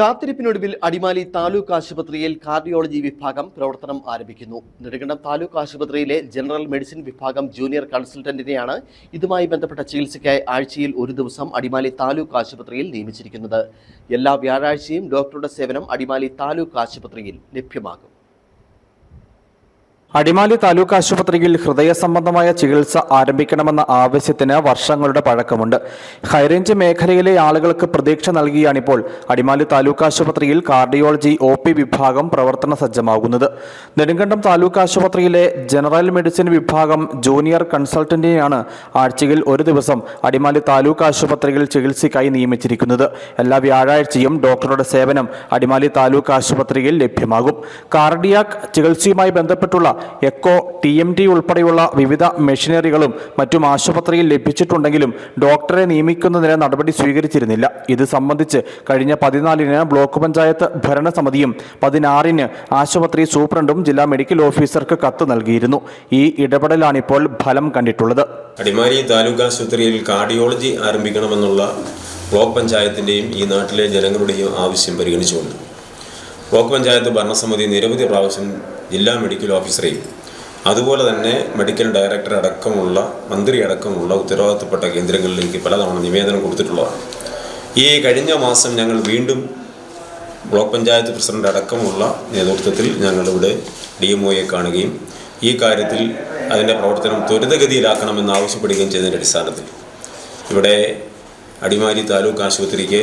കാത്തിരിപ്പിനൊടുവിൽ അടിമാലി താലൂക്ക് ആശുപത്രിയിൽ കാർഡിയോളജി വിഭാഗം പ്രവർത്തനം ആരംഭിക്കുന്നു. നെടുങ്കണ്ടം താലൂക്ക് ആശുപത്രിയിലെ ജനറൽ മെഡിസിൻ വിഭാഗം ജൂനിയർ കൺസൾട്ടന്റിനെയാണ് ഇതുമായി ബന്ധപ്പെട്ട ചികിത്സയ്ക്കായി ആഴ്ചയിൽ ഒരു ദിവസം അടിമാലി താലൂക്ക് ആശുപത്രിയിൽ നിയമിച്ചിരിക്കുന്നത്. എല്ലാ വ്യാഴാഴ്ചയും ഡോക്ടറുടെ സേവനം അടിമാലി താലൂക്ക് ആശുപത്രിയിൽ ലഭ്യമാകും. അടിമാലി താലൂക്ക് ആശുപത്രിയിൽ ഹൃദയ സംബന്ധമായ ചികിത്സ ആരംഭിക്കണമെന്ന ആവശ്യത്തിന് വർഷങ്ങളുടെ പഴക്കമുണ്ട്. ഹൈറേഞ്ച് മേഖലയിലെ ആളുകൾക്ക് പ്രതീക്ഷ നൽകിയാണിപ്പോൾ അടിമാലി താലൂക്ക് ആശുപത്രിയിൽ കാർഡിയോളജി ഒ വിഭാഗം പ്രവർത്തന സജ്ജമാകുന്നത്. നെടുങ്കണ്ടം താലൂക്ക് ആശുപത്രിയിലെ ജനറൽ മെഡിസിൻ വിഭാഗം ജൂനിയർ കൺസൾട്ടന്റിനെയാണ് ആഴ്ചയിൽ ഒരു ദിവസം അടിമാലി താലൂക്ക് ആശുപത്രിയിൽ ചികിത്സയ്ക്കായി നിയമിച്ചിരിക്കുന്നത്. എല്ലാ വ്യാഴാഴ്ചയും ഡോക്ടറുടെ സേവനം അടിമാലി താലൂക്ക് ആശുപത്രിയിൽ ലഭ്യമാകും. കാർഡിയാക് ചികിത്സയുമായി ബന്ധപ്പെട്ടുള്ള എക്കോ ടി എം ടി ഉൾപ്പെടെയുള്ള വിവിധ മെഷീനറികളും മറ്റും ആശുപത്രിയിൽ ലഭിച്ചിട്ടുണ്ടെങ്കിലും ഡോക്ടറെ നിയമിക്കുന്നതിന് നടപടി സ്വീകരിച്ചിരുന്നില്ല. ഇത് സംബന്ധിച്ച് കഴിഞ്ഞ പതിനാലിന് ബ്ലോക്ക് പഞ്ചായത്ത് ഭരണസമിതിയും പതിനാറിന് ആശുപത്രി സൂപ്രണ്ടും ജില്ലാ മെഡിക്കൽ ഓഫീസർക്ക് കത്ത് നൽകിയിരുന്നു. ഈ ഇടപെടലാണിപ്പോൾ ഫലം കണ്ടിട്ടുള്ളത്. അടിമാലി താലൂക്ക് ആശുപത്രിയിൽ കാർഡിയോളജി ആരംഭിക്കണമെന്നുള്ള ബ്ലോക്ക് പഞ്ചായത്തിന്റെയും ഈ നാട്ടിലെ ജനങ്ങളുടെയും ആവശ്യം പരിഗണിച്ചുകൊണ്ട്. ബ്ലോക്ക് പഞ്ചായത്ത് ഭരണസമിതി നിരവധി പ്രാവശ്യം ജില്ലാ മെഡിക്കൽ ഓഫീസറെയും അതുപോലെ തന്നെ മെഡിക്കൽ ഡയറക്ടർ അടക്കമുള്ള മന്ത്രി അടക്കമുള്ള ഉത്തരവാദിത്തപ്പെട്ട കേന്ദ്രങ്ങളിലേക്ക് പലതവണ നിവേദനം കൊടുത്തിട്ടുള്ളതാണ്. ഈ കഴിഞ്ഞ മാസം ഞങ്ങൾ വീണ്ടും ബ്ലോക്ക് പഞ്ചായത്ത് പ്രസിഡന്റ് അടക്കമുള്ള നേതൃത്വത്തിൽ ഞങ്ങളിവിടെ ഡി എം ഒയെ കാണുകയും ഈ കാര്യത്തിൽ അതിന്റെ പ്രവർത്തനം ത്വരിതഗതിയിലാക്കണമെന്ന് ആവശ്യപ്പെടുകയും ചെയ്തതിന്റെ അടിസ്ഥാനത്തിൽ. ഇവിടെ അടിമാലി താലൂക്ക് ആശുപത്രിക്ക്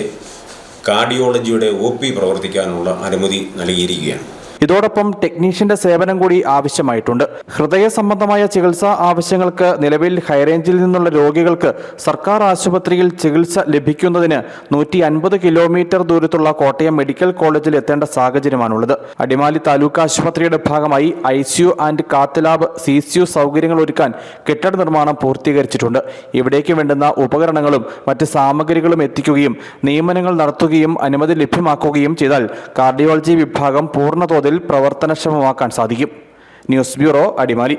കാർഡിയോളജിയുടെ ഒ പി പ്രവർത്തിക്കാനുള്ള അനുമതി നൽകിയിരിക്കുകയാണ്. ഇതോടൊപ്പം ടെക്നീഷ്യന്റെ സേവനം കൂടി ആവശ്യമായിട്ടുണ്ട്. ഹൃദയ സംബന്ധമായ ചികിത്സാ ആവശ്യങ്ങൾക്ക് നിലവിൽ ഹൈറേഞ്ചിൽ നിന്നുള്ള രോഗികൾക്ക് സർക്കാർ ആശുപത്രിയിൽ ചികിത്സ ലഭിക്കുന്നതിന് നൂറ്റി അൻപത് കിലോമീറ്റർ ദൂരത്തുള്ള കോട്ടയം മെഡിക്കൽ കോളേജിൽ എത്തേണ്ട സാഹചര്യമാണുള്ളത്. അടിമാലി താലൂക്ക് ആശുപത്രിയുടെ ഭാഗമായി I C U and cath lab C C U സൗകര്യങ്ങൾ ഒരുക്കാൻ കെട്ടിട നിർമ്മാണം പൂർത്തീകരിച്ചിട്ടുണ്ട്. ഇവിടേക്ക് വേണ്ടുന്ന ഉപകരണങ്ങളും മറ്റ് സാമഗ്രികളും എത്തിക്കുകയും നിയമനങ്ങൾ നടത്തുകയും അനുമതി ലഭ്യമാക്കുകയും ചെയ്താൽ കാർഡിയോളജി വിഭാഗം പൂർണതോതിൽ പ്രവർത്തനക്ഷമമാക്കാൻ സാധിക്കും. News bureau Adimali.